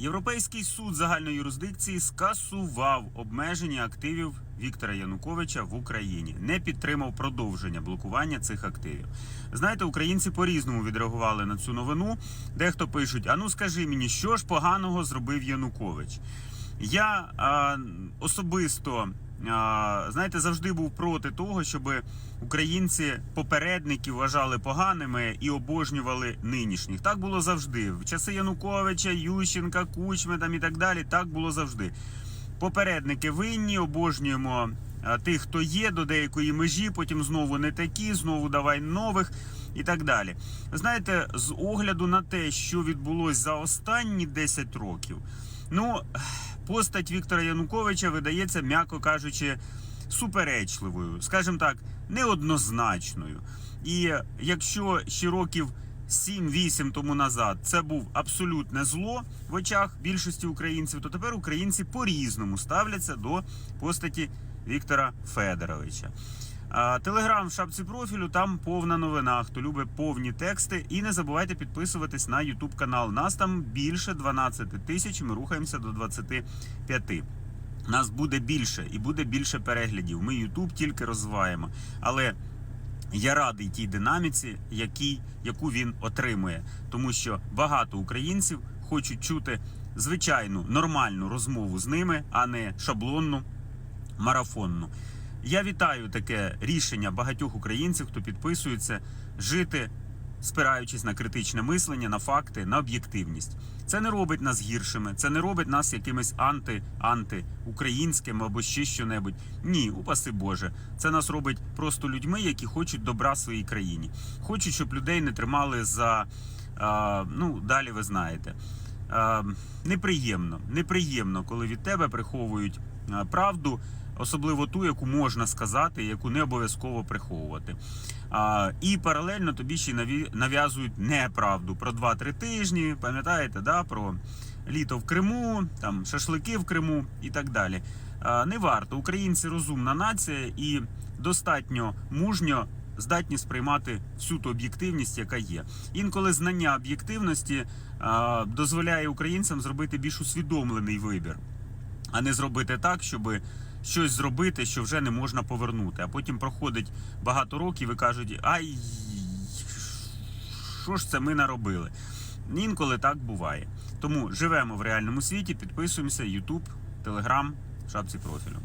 Європейський суд загальної юрисдикції скасував обмеження активів Віктора Януковича в Україні, не підтримав продовження блокування цих активів. Знаєте, українці по-різному відреагували на цю новину. Дехто пишуть: а ну скажи мені, що ж поганого зробив Янукович? Я а, особисто. Знаєте, завжди був проти того, щоб українці попередників вважали поганими і обожнювали нинішніх. Так було завжди. В часи Януковича, Ющенка, Кучми там і так далі. Так було завжди. Попередники винні, обожнюємо тих, хто є до деякої межі, потім знову не такі, знову давай нових і так далі. Знаєте, з огляду на те, що відбулось за останні 10 років, ну постать Віктора Януковича видається, м'яко кажучи, суперечливою, скажімо так, неоднозначною. І якщо ще років 7-8 тому назад це був абсолютне зло в очах більшості українців, то тепер українці по-різному ставляться до постаті Віктора Федоровича. Телеграм в шапці профілю, там повна новина. Хто любить повні тексти. І не забувайте підписуватись на YouTube канал. Нас там більше 12 тисяч. Ми рухаємося до 25. Нас буде більше і буде більше переглядів. Ми YouTube тільки розвиваємо. Але я радий тій динаміці, який, яку він отримує, тому що багато українців хочуть чути звичайну нормальну розмову з ними, а не шаблонну марафонну. Я вітаю таке рішення багатьох українців, хто підписується, жити, спираючись на критичне мислення, на факти, на об'єктивність. Це не робить нас гіршими, це не робить нас якимись анти-анти-українськими або ще що-небудь. Ні, упаси Боже. Це нас робить просто людьми, які хочуть добра своїй країні. Хочуть, щоб людей не тримали за а, ну далі ви знаєте. Неприємно, неприємно, коли від тебе приховують правду особливо ту, яку можна сказати, яку не обов'язково приховувати. А, і паралельно тобі ще нав'язують неправду про 2-3 тижні. Пам'ятаєте, да, про літо в Криму, там шашлики в Криму і так далі. А, не варто. Українці розумна нація і достатньо мужньо. Здатні сприймати всю ту об'єктивність, яка є. Інколи знання об'єктивності дозволяє українцям зробити більш усвідомлений вибір, а не зробити так, щоб щось зробити, що вже не можна повернути. А потім проходить багато років і кажуть: ай, що ж це ми наробили? Інколи так буває. Тому живемо в реальному світі, підписуємося, YouTube, Telegram, шапці профілю.